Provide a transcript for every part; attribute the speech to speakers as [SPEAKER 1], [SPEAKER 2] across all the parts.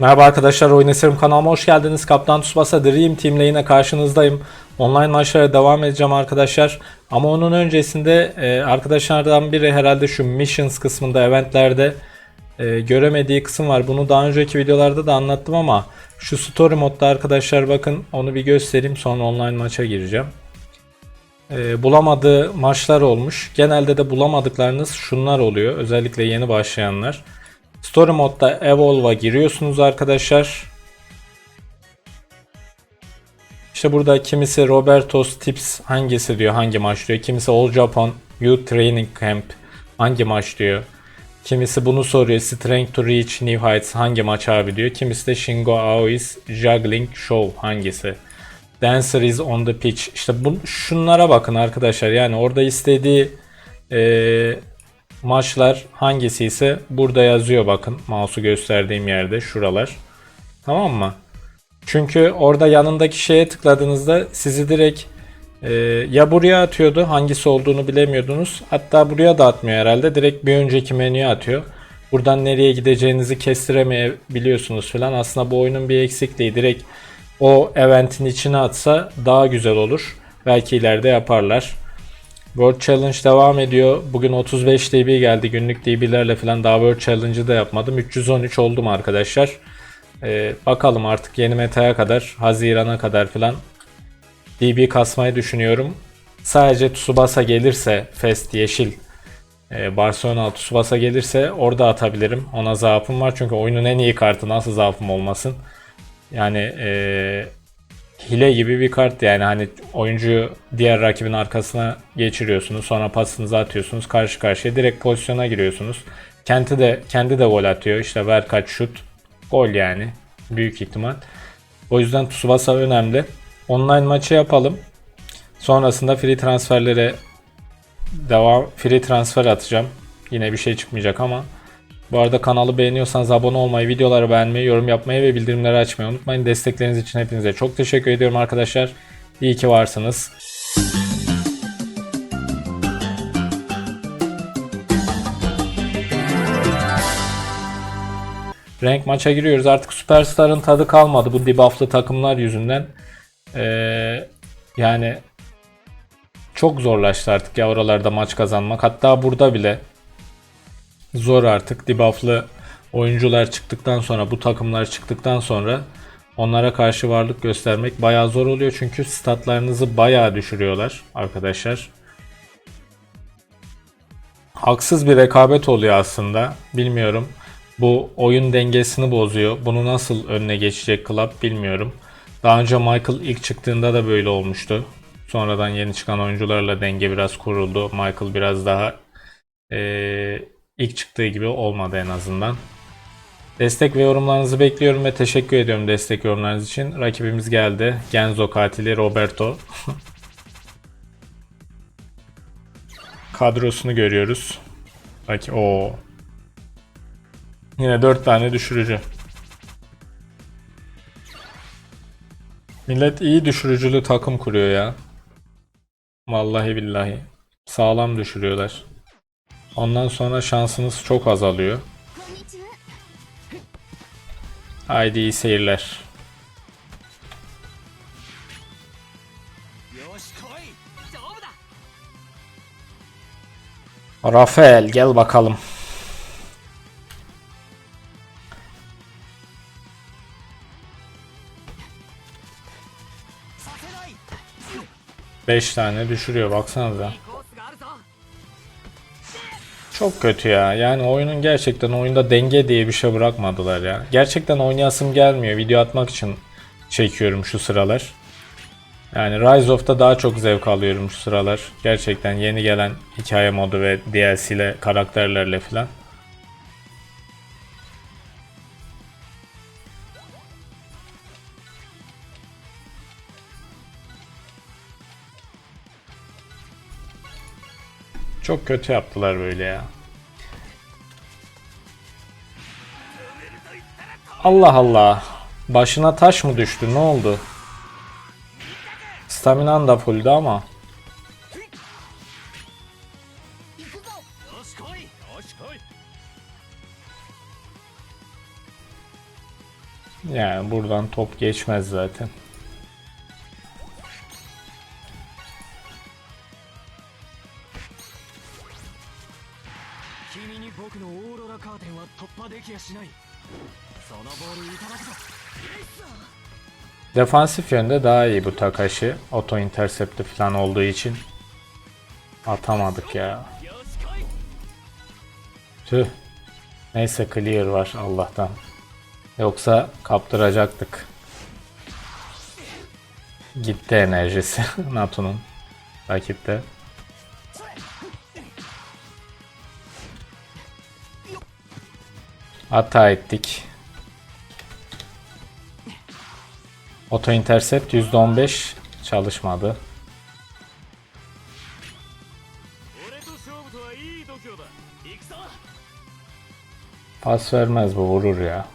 [SPEAKER 1] Merhaba arkadaşlar, Oyun Eserim kanalıma hoş geldiniz. Kaptan Tsubasa Dream Team ile yine karşınızdayım. Online maçlara devam edeceğim arkadaşlar. Ama onun öncesinde e, arkadaşlardan biri herhalde şu Missions kısmında, eventlerde e, göremediği kısım var. Bunu daha önceki videolarda da anlattım ama şu Story modda arkadaşlar bakın onu bir göstereyim sonra online maça gireceğim. E, bulamadığı maçlar olmuş. Genelde de bulamadıklarınız şunlar oluyor. Özellikle yeni başlayanlar. Story modda Evolve'a giriyorsunuz arkadaşlar. İşte burada kimisi Roberto's Tips hangisi diyor hangi maç diyor. Kimisi All Japan Youth Training Camp hangi maç diyor. Kimisi bunu soruyor. Strength to Reach New Heights hangi maç abi diyor. Kimisi de Shingo Aoi's Juggling Show hangisi. Dancer is on the pitch. İşte bu, şunlara bakın arkadaşlar. Yani orada istediği eee maçlar hangisi ise burada yazıyor bakın. Mouse'u gösterdiğim yerde şuralar. Tamam mı? Çünkü orada yanındaki şeye tıkladığınızda sizi direkt e, ya buraya atıyordu hangisi olduğunu bilemiyordunuz. Hatta buraya da atmıyor herhalde. Direkt bir önceki menüye atıyor. Buradan nereye gideceğinizi kestiremeyebiliyorsunuz falan. Aslında bu oyunun bir eksikliği. Direkt o eventin içine atsa daha güzel olur. Belki ileride yaparlar. World Challenge devam ediyor. Bugün 35 DB geldi. Günlük DB'lerle falan daha World Challenge'ı da yapmadım. 313 oldum arkadaşlar. Ee, bakalım artık yeni metaya kadar, Haziran'a kadar falan DB kasmayı düşünüyorum. Sadece Tsubasa gelirse Fest Yeşil e, Barcelona Tsubasa gelirse orada atabilirim. Ona zaafım var çünkü oyunun en iyi kartı nasıl zaafım olmasın. Yani eee hile gibi bir kart yani hani oyuncuyu diğer rakibin arkasına geçiriyorsunuz sonra pasınızı atıyorsunuz karşı karşıya direkt pozisyona giriyorsunuz. Kendi de kendi de gol atıyor işte ver kaç şut gol yani büyük ihtimal. O yüzden Tsubasa önemli. Online maçı yapalım. Sonrasında free transferlere devam free transfer atacağım. Yine bir şey çıkmayacak ama bu arada kanalı beğeniyorsanız abone olmayı, videoları beğenmeyi, yorum yapmayı ve bildirimleri açmayı unutmayın. Destekleriniz için hepinize çok teşekkür ediyorum arkadaşlar. İyi ki varsınız. Renk maça giriyoruz. Artık Superstar'ın tadı kalmadı bu debufflı takımlar yüzünden. Ee, yani çok zorlaştı artık ya oralarda maç kazanmak. Hatta burada bile zor artık. Debuff'lı oyuncular çıktıktan sonra, bu takımlar çıktıktan sonra onlara karşı varlık göstermek bayağı zor oluyor. Çünkü statlarınızı bayağı düşürüyorlar arkadaşlar. Haksız bir rekabet oluyor aslında. Bilmiyorum. Bu oyun dengesini bozuyor. Bunu nasıl önüne geçecek Club bilmiyorum. Daha önce Michael ilk çıktığında da böyle olmuştu. Sonradan yeni çıkan oyuncularla denge biraz kuruldu. Michael biraz daha eee ilk çıktığı gibi olmadı en azından. Destek ve yorumlarınızı bekliyorum ve teşekkür ediyorum destek yorumlarınız için. Rakibimiz geldi. Genzo katili Roberto. Kadrosunu görüyoruz. Bak o. Yine 4 tane düşürücü. Millet iyi düşürücülü takım kuruyor ya. Vallahi billahi. Sağlam düşürüyorlar. Ondan sonra şansınız çok azalıyor. Haydi iyi seyirler. Rafael gel bakalım. Beş tane düşürüyor baksanıza. Çok kötü ya. Yani oyunun gerçekten oyunda denge diye bir şey bırakmadılar ya. Gerçekten oynayasım gelmiyor. Video atmak için çekiyorum şu sıralar. Yani Rise of'ta daha çok zevk alıyorum şu sıralar. Gerçekten yeni gelen hikaye modu ve DLC ile karakterlerle filan. Çok kötü yaptılar böyle ya. Allah Allah. Başına taş mı düştü? Ne oldu? Staminan da fulldü ama. Yani buradan top geçmez zaten. Defansif yönde daha iyi bu Takashi. Auto intercepti falan olduğu için. Atamadık ya. Tüh. Neyse clear var Allah'tan. Yoksa kaptıracaktık. Gitti enerjisi NATO'nun rakipte. Hata ettik. Auto intercept %15 çalışmadı. Pas vermez bu vurur ya.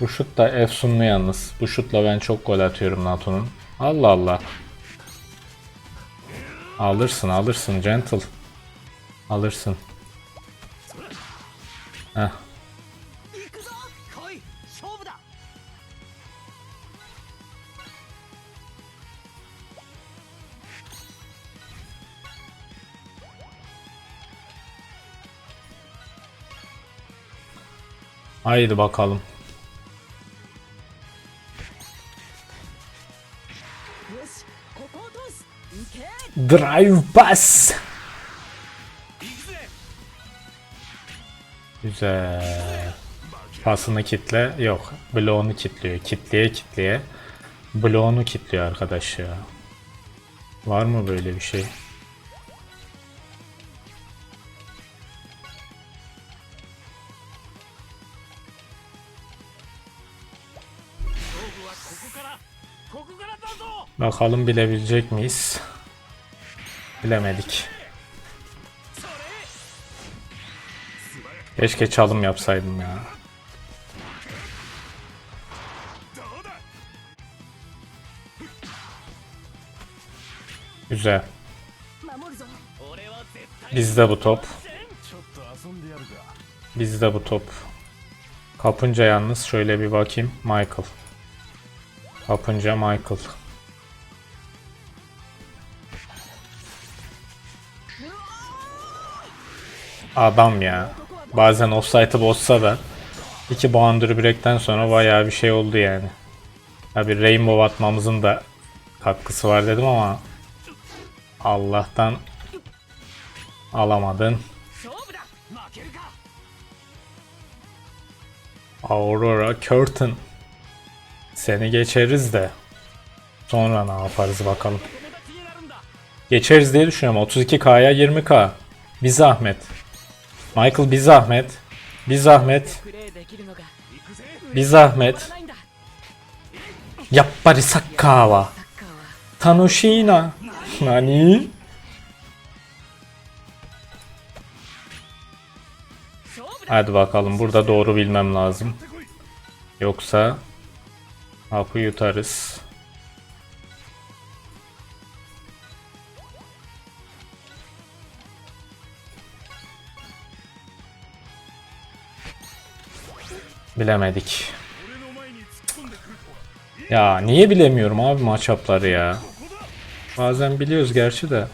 [SPEAKER 1] Bu şut da efsunlu yalnız. Bu şutla ben çok gol atıyorum NATO'nun. Allah Allah. Alırsın alırsın gentle. Alırsın. Heh. Haydi bakalım. Drive pass. Güzel. Pasını kitle. Yok. Bloğunu kitliyor. Kitleye kitleye. Bloğunu kitliyor arkadaş ya. Var mı böyle bir şey? Bakalım bilebilecek miyiz? Bilemedik. Keşke çalım yapsaydım ya. Güzel. Bizde bu top. Bizde bu top. Kapınca yalnız şöyle bir bakayım. Michael. Kapınca Michael. adam ya. Bazen offside'ı bozsa da iki boundary break'ten sonra bayağı bir şey oldu yani. Tabi rainbow atmamızın da katkısı var dedim ama Allah'tan alamadın. Aurora Curtain seni geçeriz de sonra ne yaparız bakalım. Geçeriz diye düşünüyorum. 32K'ya 20K. Bir zahmet. Michael bir zahmet. Bir zahmet. Bir zahmet. Yappari
[SPEAKER 2] sakkawa. Tanoshina. Nani?
[SPEAKER 1] Hadi bakalım burada doğru bilmem lazım. Yoksa hapı yutarız. Bilemedik. Ya niye bilemiyorum abi matchup'ları ya. Bazen biliyoruz gerçi de.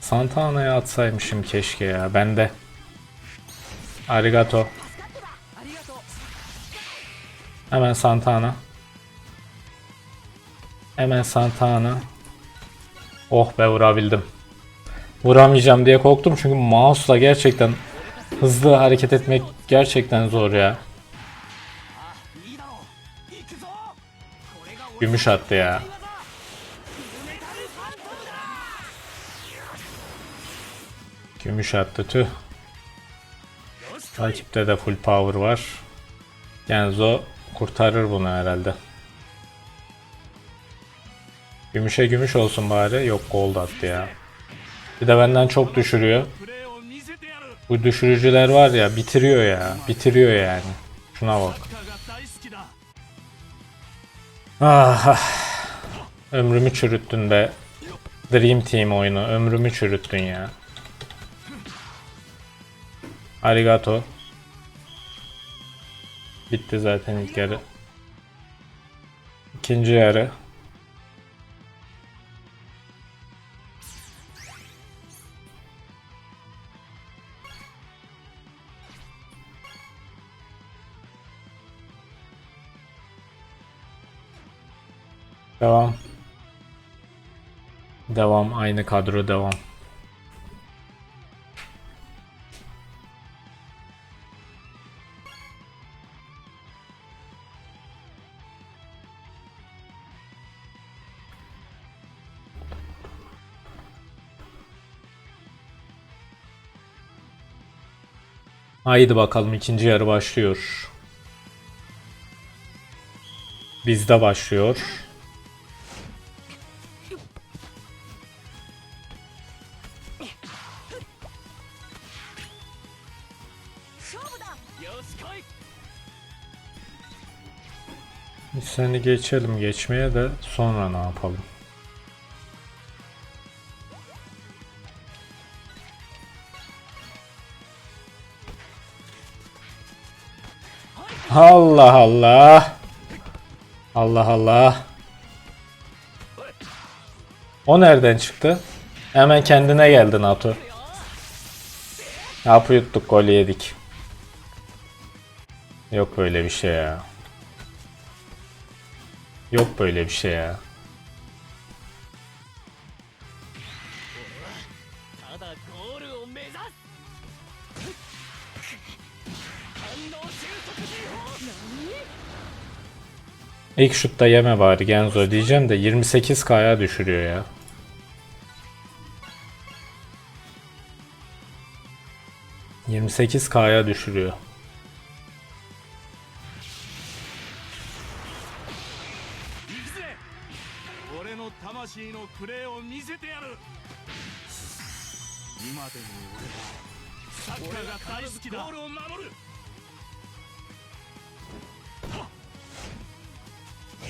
[SPEAKER 1] Santana'ya atsaymışım keşke ya. Bende. Arigato. Hemen Santana. Hemen Santana. Oh be vurabildim. Vuramayacağım diye korktum çünkü mouse'la gerçekten hızlı hareket etmek gerçekten zor ya. Gümüş attı ya. Gümüş attı tüh. Takipte de full power var. Genzo kurtarır bunu herhalde. Gümüşe gümüş olsun bari. Yok gold attı ya. Bir de benden çok düşürüyor. Bu düşürücüler var ya bitiriyor ya. Bitiriyor yani. Şuna bak. Ah, ah. Ömrümü çürüttün be. Dream Team oyunu. Ömrümü çürüttün ya. Arigato. Bitti zaten ilk yarı. İkinci yarı. Devam. Aynı kadro devam. Haydi bakalım ikinci yarı başlıyor. Bizde başlıyor. Seni geçelim geçmeye de sonra ne yapalım? Allah Allah. Allah Allah. O nereden çıktı? Hemen kendine geldi NATO. Yapı yuttuk gol yedik. Yok böyle bir şey ya. Yok böyle bir şey ya. İlk şutta yeme bari Genzo diyeceğim de 28k'ya düşürüyor ya. ...28k'ya düşürüyor.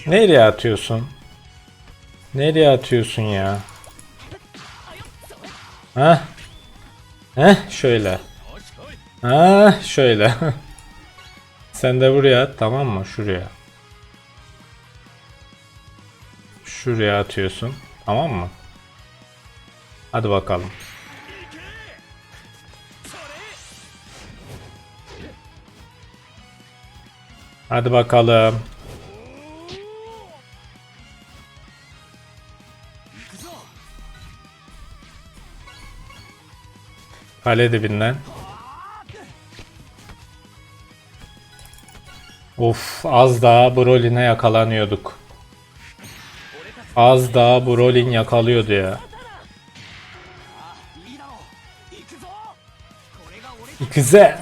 [SPEAKER 1] Nereye atıyorsun? Nereye atıyorsun ya? Ha? Ha? Şöyle. Ha? Şöyle. Sen de buraya at tamam mı? Şuraya. Şuraya atıyorsun. Tamam mı? Hadi bakalım. Hadi bakalım. Kale dibinden. Of az daha Brolin'e yakalanıyorduk. Az daha Brolin yakalıyordu ya. İkize.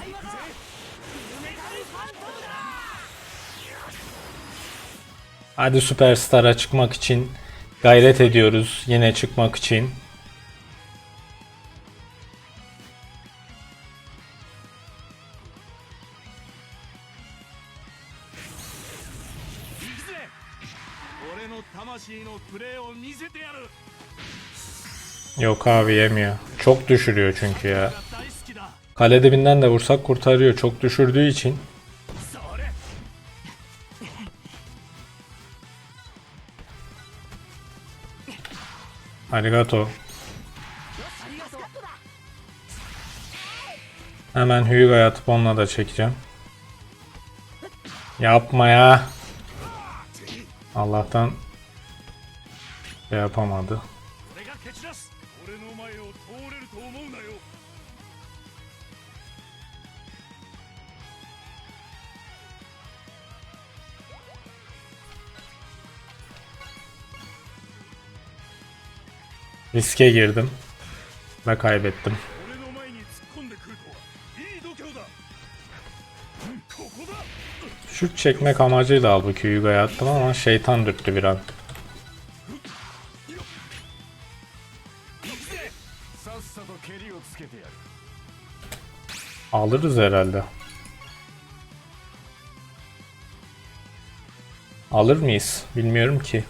[SPEAKER 1] Hadi süperstara çıkmak için gayret ediyoruz. Yine çıkmak için. Yok abi yemiyor. Çok düşürüyor çünkü ya. Kale dibinden de vursak kurtarıyor. Çok düşürdüğü için. Arigato. Hemen Hyuga'ya atıp onunla da çekeceğim. Yapma ya. Allah'tan şey yapamadı. Riske girdim ve kaybettim. Şut çekmek amacıyla halbuki Yuga'ya attım ama şeytan dürttü bir an. Alırız herhalde. Alır mıyız? Bilmiyorum ki.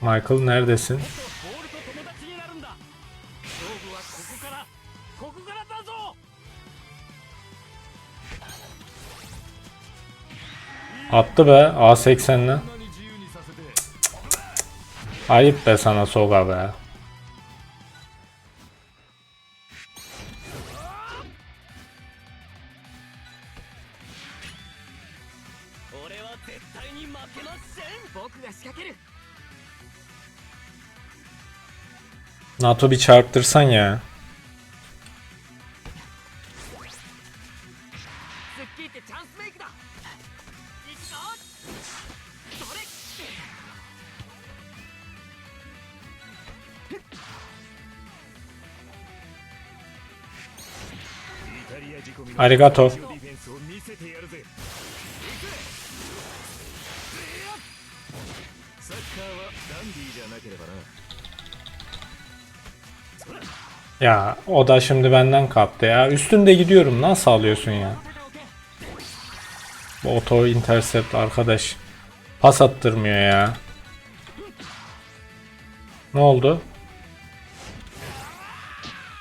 [SPEAKER 1] Michael neredesin? Attı be A80'le. Ayıp be sana Soga be. NATO bir çarptırsan ya.
[SPEAKER 3] ス
[SPEAKER 1] Ya o da şimdi benden kaptı ya. Üstünde gidiyorum nasıl alıyorsun ya? Bu auto intercept arkadaş. Pas attırmıyor ya. Ne oldu?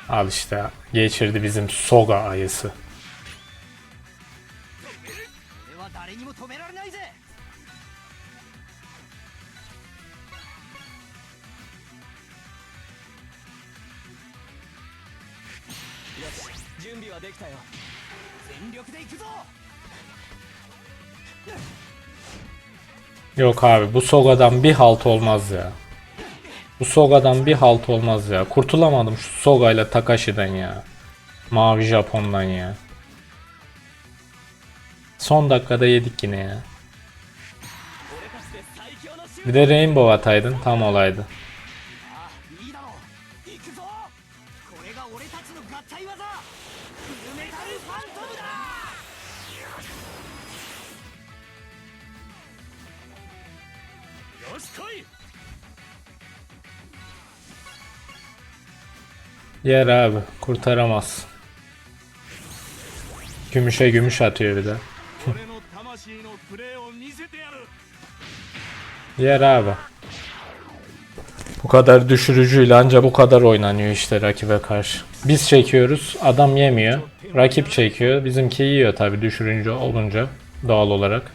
[SPEAKER 1] Al işte geçirdi bizim Soga ayısı.
[SPEAKER 3] できたよ全力で行くぞ
[SPEAKER 1] Yok abi bu Soga'dan bir halt olmaz ya. Bu Soga'dan bir halt olmaz ya. Kurtulamadım şu Soga ile Takashi'den ya. Mavi Japon'dan ya. Son dakikada yedik yine ya.
[SPEAKER 3] 俺たちで最強のシュー
[SPEAKER 1] Bir de Rainbow ataydın tam olaydı. Yer abi. Kurtaramaz. Gümüşe gümüş atıyor bir de. Yer abi. Bu kadar düşürücüyle anca bu kadar oynanıyor işte rakibe karşı. Biz çekiyoruz, adam yemiyor. Rakip çekiyor, bizimki yiyor tabi düşürünce olunca doğal olarak.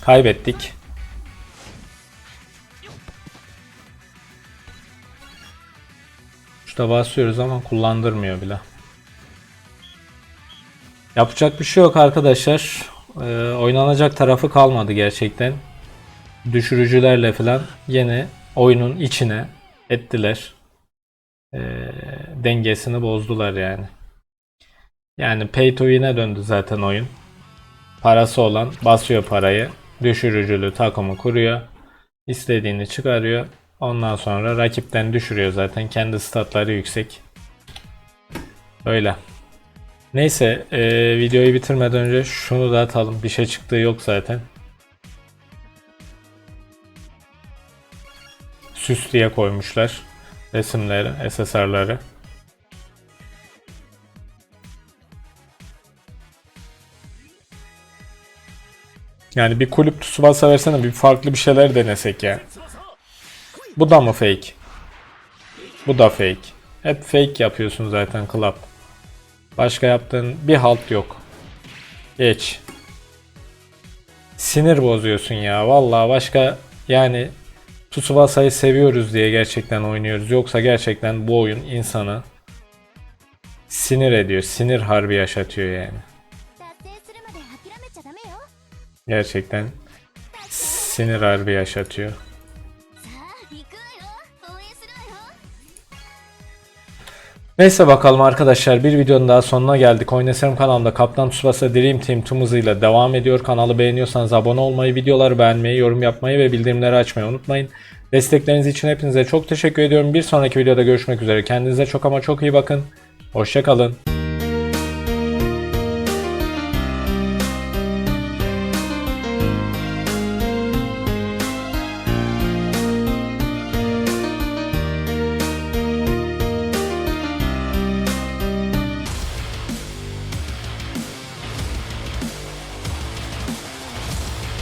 [SPEAKER 1] Kaybettik. Şurada basıyoruz ama kullandırmıyor bile. Yapacak bir şey yok arkadaşlar. Ee, oynanacak tarafı kalmadı gerçekten. Düşürücülerle falan yine oyunun içine ettiler. Ee, dengesini bozdular yani. Yani pay to win'e döndü zaten oyun. Parası olan basıyor parayı. Düşürücülü takımı kuruyor. istediğini çıkarıyor. Ondan sonra rakipten düşürüyor zaten. Kendi statları yüksek. Öyle. Neyse e, videoyu bitirmeden önce şunu da atalım. Bir şey çıktığı yok zaten. Süs diye koymuşlar resimleri, SSR'ları. Yani bir kulüp Tsubasa versene bir farklı bir şeyler denesek ya. Bu da mı fake? Bu da fake. Hep fake yapıyorsun zaten club. Başka yaptığın bir halt yok. Geç. Sinir bozuyorsun ya. Vallahi başka yani Tsubasa'yı seviyoruz diye gerçekten oynuyoruz. Yoksa gerçekten bu oyun insanı sinir ediyor. Sinir harbi yaşatıyor yani. Gerçekten sinir harbi yaşatıyor. Neyse bakalım arkadaşlar bir videonun daha sonuna geldik. Oynasarım kanalımda Kaptan Tsubasa Dream Team tüm hızıyla devam ediyor. Kanalı beğeniyorsanız abone olmayı, videoları beğenmeyi, yorum yapmayı ve bildirimleri açmayı unutmayın. Destekleriniz için hepinize çok teşekkür ediyorum. Bir sonraki videoda görüşmek üzere. Kendinize çok ama çok iyi bakın. Hoşçakalın.